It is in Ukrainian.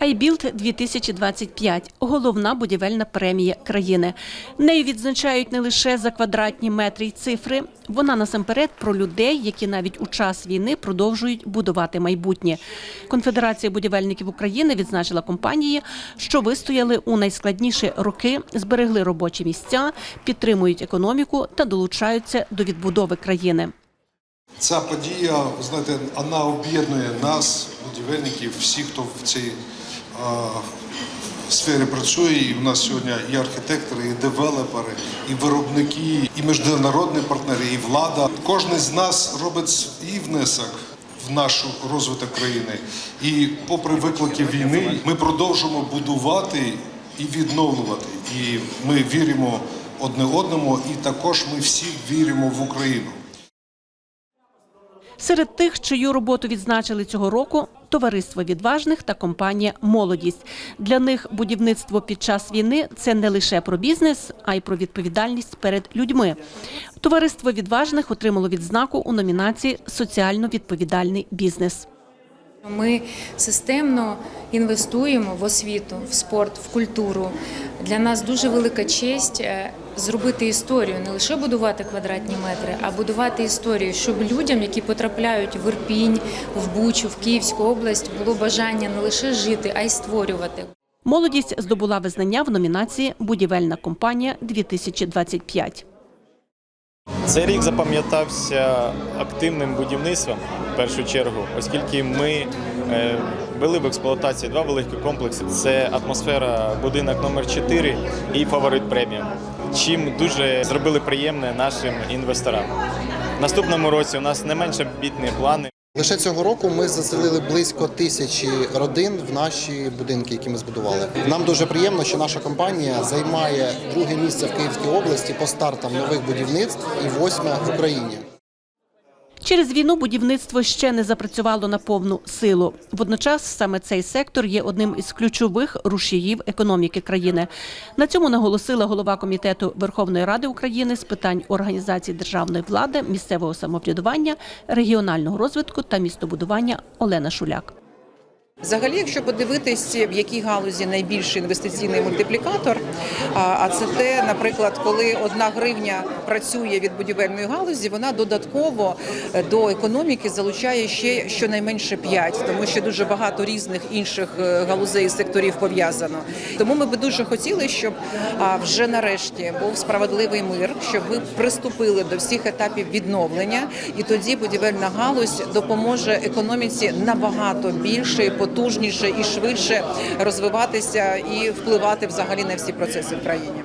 Айбілд 2025 – головна будівельна премія країни. Нею відзначають не лише за квадратні метри й цифри. Вона насамперед про людей, які навіть у час війни продовжують будувати майбутнє. Конфедерація будівельників України відзначила компанії, що вистояли у найскладніші роки, зберегли робочі місця, підтримують економіку та долучаються до відбудови країни. Ця подія, знаєте, вона об'єднує нас, будівельників, всіх, хто в цій а, сфері працює. І у нас сьогодні і архітектори, і девелопери, і виробники, і міжнародні партнери, і влада. Кожен з нас робить свій внесок в наш розвиток країни. І попри виклики війни, ми продовжуємо будувати і відновлювати. І ми віримо одне одному, і також ми всі віримо в Україну. Серед тих, чию роботу відзначили цього року, товариство відважних та компанія Молодість. Для них будівництво під час війни це не лише про бізнес, а й про відповідальність перед людьми. Товариство відважних отримало відзнаку у номінації Соціально відповідальний бізнес. Ми системно інвестуємо в освіту, в спорт, в культуру. Для нас дуже велика честь е, зробити історію, не лише будувати квадратні метри, а будувати історію, щоб людям, які потрапляють в Ірпінь, в Бучу, в Київську область, було бажання не лише жити, а й створювати. Молодість здобула визнання в номінації Будівельна компанія 2025 Цей рік запам'ятався активним будівництвом в першу чергу, оскільки ми ввели в експлуатацію два великі комплекси: це атмосфера будинок номер 4 і фаворит преміум. Чим дуже зробили приємне нашим інвесторам. Наступному році у нас не менш амбітні плани. Лише цього року ми заселили близько тисячі родин в наші будинки, які ми збудували. Нам дуже приємно, що наша компанія займає друге місце в Київській області по стартам нових будівництв і восьме в Україні. Через війну будівництво ще не запрацювало на повну силу. Водночас саме цей сектор є одним із ключових рушіїв економіки країни. На цьому наголосила голова комітету Верховної Ради України з питань організації державної влади, місцевого самоврядування, регіонального розвитку та містобудування Олена Шуляк. Взагалі, якщо подивитись, в якій галузі найбільший інвестиційний мультиплікатор, а це те, наприклад, коли одна гривня працює від будівельної галузі, вона додатково е, до економіки залучає ще щонайменше 5, тому що дуже багато різних інших е, галузей і секторів пов'язано. Тому ми би дуже хотіли, щоб вже нарешті був справедливий мир, щоб ви приступили до всіх етапів відновлення, і тоді будівельна галузь допоможе економіці набагато більше, і потужніше і швидше розвиватися і впливати взагалі на всі процеси в країні.